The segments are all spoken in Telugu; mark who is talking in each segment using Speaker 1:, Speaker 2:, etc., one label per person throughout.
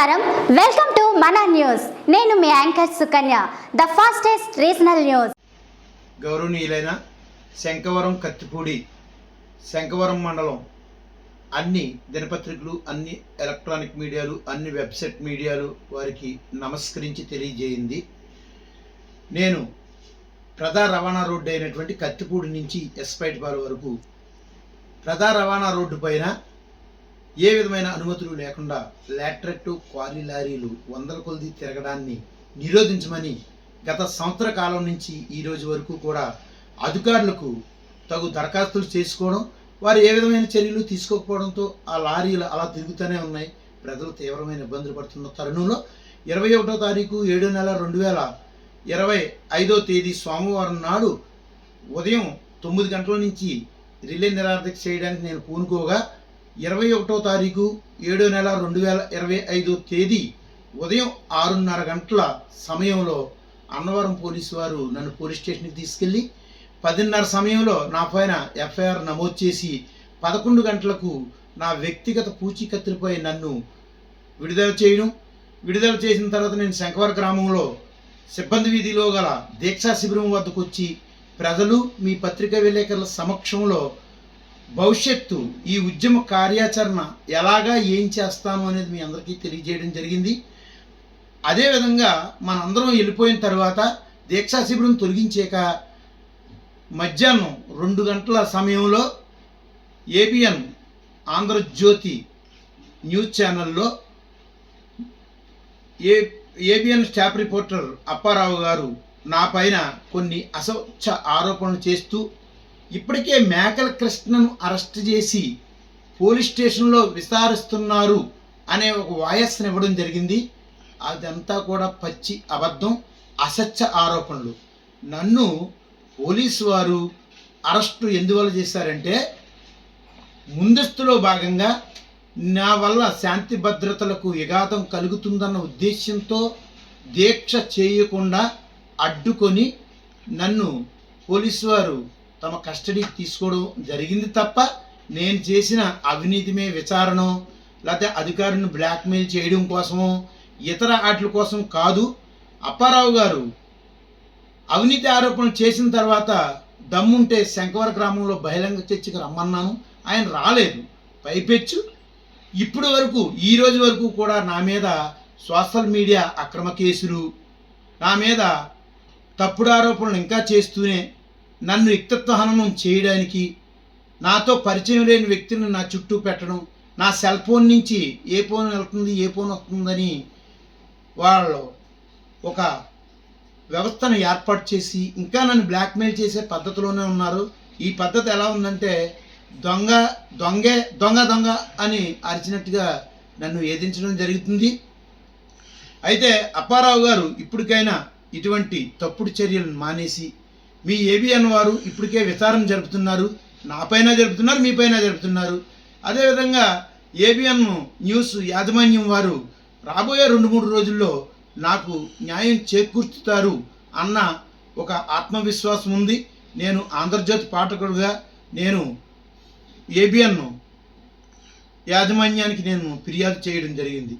Speaker 1: నమస్కారం. వెల్కమ్ టు మన న్యూస్ నేను మీ anchor Sukanya the fastest regional news
Speaker 2: గౌరవనీయులైన శంకవరం కత్తిపూడి శంకవరం మండలం అన్ని దినపత్రికలు అన్ని ఎలక్ట్రానిక్ మీడియాలు అన్ని వెబ్సైట్ మీడియాలు వారికి నమస్కరించి తెలియజేయింది. నేను ప్రధా రవాణా రోడ్డు అయినటువంటి కత్తిపూడి నుంచి ఎస్పైట్ ఎస్పైటిపాల వరకు ప్రధా రవాణా రోడ్డు పైన ఏ విధమైన అనుమతులు లేకుండా లాట్రెట్ క్వారీ లారీలు వందల కొలది తిరగడాన్ని నిరోధించమని గత సంవత్సర కాలం నుంచి ఈ రోజు వరకు కూడా అధికారులకు తగు దరఖాస్తులు చేసుకోవడం వారు ఏ విధమైన చర్యలు తీసుకోకపోవడంతో ఆ లారీలు అలా తిరుగుతూనే ఉన్నాయి. ప్రజలు తీవ్రమైన ఇబ్బందులు పడుతున్న తరుణంలో ఇరవై ఒకటో తారీఖు ఏడో నెల రెండు వేల ఇరవై ఐదో తేదీ సోమవారం నాడు ఉదయం తొమ్మిది గంటల నుంచి రిలే నిరాధక చేయడానికి నేను పూనుకోగా ఇరవై ఒకటో తారీఖు ఏడో నెల రెండు వేల ఇరవై ఐదో తేదీ ఉదయం ఆరున్నర గంటల సమయంలో అన్నవరం పోలీసు వారు నన్ను పోలీస్ స్టేషన్కి తీసుకెళ్ళి పదిన్నర సమయంలో నా పైన ఎఫ్ఐఆర్ నమోదు చేసి పదకొండు గంటలకు నా వ్యక్తిగత పూచీకత్తులపై నన్ను విడుదల చేయడం విడుదల చేసిన తర్వాత నేను శంకవర గ్రామంలో సిబ్బంది వీధిలో గల దీక్షా శిబిరం వద్దకు వచ్చి ప్రజలు మీ పత్రికా విలేకరుల సమక్షంలో భవిష్యత్తు ఈ ఉద్యమ కార్యాచరణ ఎలాగా ఏం చేస్తాను అనేది మీ అందరికీ తెలియజేయడం జరిగింది. అదేవిధంగా మనందరం వెళ్ళిపోయిన తర్వాత దీక్షా శిబిరం తొలగించాక మధ్యాహ్నం రెండు గంటల సమయంలో ఏబిఎన్ ఆంధ్రజ్యోతి న్యూస్ ఛానల్లో A ABN staff reporter Apparao గారు నా పైన కొన్ని అసౌచ ఆరోపణలు చేస్తూ ఇప్పటికే మేకల కృష్ణను అరెస్ట్ చేసి పోలీస్ స్టేషన్లో విచారిస్తున్నారు అనే ఒక వాయస్ని ఇవ్వడం జరిగింది. అదంతా కూడా పచ్చి అబద్ధం అసత్య ఆరోపణలు. నన్ను పోలీసు వారు అరెస్టు ఎందువల్ల చేశారంటే ముందస్తులో భాగంగా నా వల్ల శాంతి భద్రతలకు విఘాతం కలుగుతుందన్న ఉద్దేశంతో దీక్ష చేయకుండా అడ్డుకొని నన్ను పోలీసు వారు తమ కస్టడీకి తీసుకోవడం జరిగింది తప్ప నేను చేసిన అవినీతిమే విచారణ లేకపోతే అధికారిని బ్లాక్మెయిల్ చేయడం కోసమో ఇతర ఆటల కోసం కాదు. అప్పారావు గారు అవినీతి ఆరోపణలు చేసిన తర్వాత దమ్ముంటే శంకవర గ్రామంలో బహిరంగ చర్చకు రమ్మన్నాను. ఆయన రాలేదు. పైపెచ్చు. ఇప్పటి వరకు ఈ రోజు వరకు కూడా నా మీద సోషల్ మీడియా అక్రమ కేసులు నా మీద తప్పుడు ఆరోపణలు ఇంకా చేస్తూనే నన్ను వ్యక్తిత్వ హననం చేయడానికి నాతో పరిచయం లేని వ్యక్తిని నా చుట్టూ పెట్టడం నా సెల్ ఫోన్ నుంచి ఏ ఫోన్ వెళ్తుంది ఏ ఫోన్ వస్తుందని వాళ్ళు ఒక వ్యవస్థను ఏర్పాటు చేసి ఇంకా నన్ను బ్లాక్మెయిల్ చేసే పద్ధతిలోనే ఉన్నారు. ఈ పద్ధతి ఎలా ఉందంటే దొంగ దొంగే దొంగ దొంగ అని అరిచినట్టుగా నన్ను వేధించడం జరుగుతుంది. అయితే అప్పారావు గారు ఇప్పటికైనా ఇటువంటి తప్పుడు చర్యలను మానేసి మీ ఏబిఎన్ వారు ఇప్పటికే విచారణ జరుపుతున్నారు. నాపైన జరుపుతున్నారు మీపైన జరుపుతున్నారు. అదేవిధంగా ఏబిఎన్ న్యూస్ యాజమాన్యం వారు రాబోయే రెండు మూడు రోజుల్లో నాకు న్యాయం చేకూర్చుతారు అన్న ఒక ఆత్మవిశ్వాసం ఉంది. నేను ఆంధ్రజ్యోతి పాఠకుడుగా నేను ఏబిఎన్ యాజమాన్యానికి నేను ఫిర్యాదు చేయడం జరిగింది.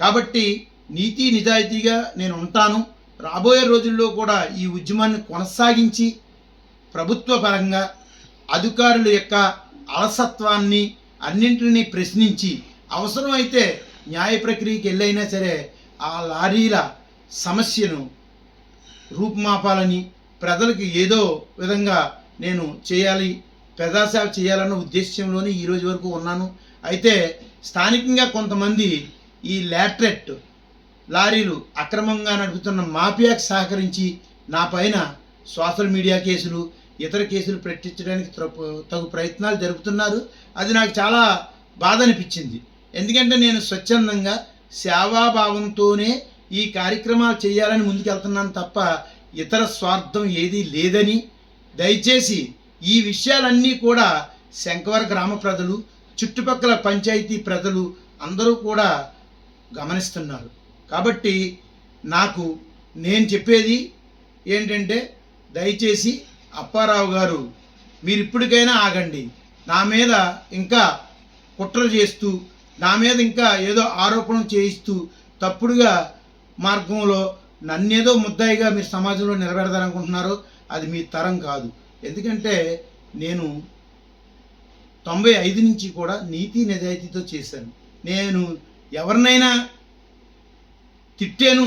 Speaker 2: కాబట్టి నీతి నిజాయితీగా నేను ఉంటాను. రాబోయే రోజుల్లో కూడా ఈ ఉద్యమాన్ని కొనసాగించి ప్రభుత్వ పరంగా అధికారుల యొక్క అలసత్వాన్ని అన్నింటినీ ప్రశ్నించి అవసరమైతే న్యాయ ప్రక్రియకి వెళ్ళైనా సరే ఆ లారీల సమస్యను రూపుమాపాలని ప్రజలకు ఏదో విధంగా నేను చేయాలి ప్రజాసేవ చేయాలన్న ఉద్దేశంలోనే ఈ రోజు వరకు ఉన్నాను. అయితే స్థానికంగా కొంతమంది ఈ లాట్రెట్ లారీలు అక్రమంగా నడుపుతున్న మాఫియాకి సహకరించి నా పైన సోషల్ మీడియా కేసులు ఇతర కేసులు పెట్టించడానికి తగు ప్రయత్నాలు జరుపుతున్నారు. అది నాకు చాలా బాధ అనిపించింది. ఎందుకంటే నేను స్వచ్ఛందంగా సేవాభావంతోనే ఈ కార్యక్రమాలు చేయాలని ముందుకెళ్తున్నాను తప్ప ఇతర స్వార్థం ఏదీ లేదని. దయచేసి ఈ విషయాలన్నీ కూడా శంకవర గ్రామ ప్రజలు చుట్టుపక్కల పంచాయతీ ప్రజలు అందరూ కూడా గమనిస్తున్నారు. కాబట్టి నాకు నేను చెప్పేది ఏంటంటే దయచేసి అప్పారావు గారు మీరు ఇప్పటికైనా ఆగండి. నా మీద ఇంకా కుట్ర చేస్తూ నా మీద ఇంకా ఏదో ఆరోపణలు చేయిస్తూ తప్పుడుగా మార్గంలో నన్నేదో ముద్దాయిగా మీరు సమాజంలో నిలబెడతారనుకుంటున్నారో అది మీ తరం కాదు. ఎందుకంటే నేను తొంభై ఐదు నుంచి కూడా నీతి నిజాయితీతో చేశాను. నేను ఎవరినైనా తిట్టాను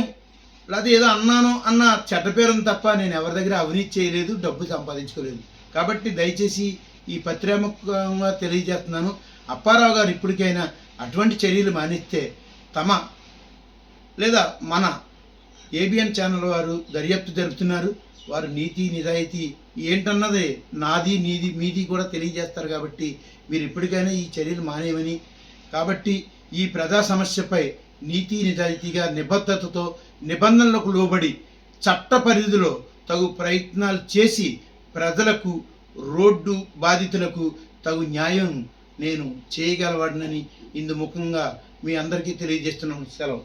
Speaker 2: లేదా ఏదో అన్నాను అన్న చెడ్డ పేరును తప్ప నేను ఎవరి దగ్గర అవినీతి చేయలేదు డబ్బు సంపాదించుకోలేదు. కాబట్టి దయచేసి ఈ పత్రిముఖంగా తెలియజేస్తున్నాను. అప్పారావు గారు ఇప్పటికైనా అటువంటి చర్యలు మానిస్తే తమ లేదా మన ఏబిఎన్ ఛానల్ వారు దర్యాప్తు జరుపుతున్నారు. వారు నీతి నిజాయితీ ఏంటన్నది నాది నీది మీది కూడా తెలియజేస్తారు కాబట్టి మీరు ఇప్పటికైనా ఈ చర్యలు మానేయమని. కాబట్టి ఈ ప్రజా సమస్యపై నీతి నిజాయితీగా నిబద్ధతతో నిబంధనలకు లోబడి చట్ట పరిధిలో తగు ప్రయత్నాలు చేసి ప్రజలకు రోడ్డు బాధితులకు తగు న్యాయం నేను చేయగలవాడినని ఇందు ముఖంగా మీ అందరికీ తెలియజేస్తున్నాను. సెలవు.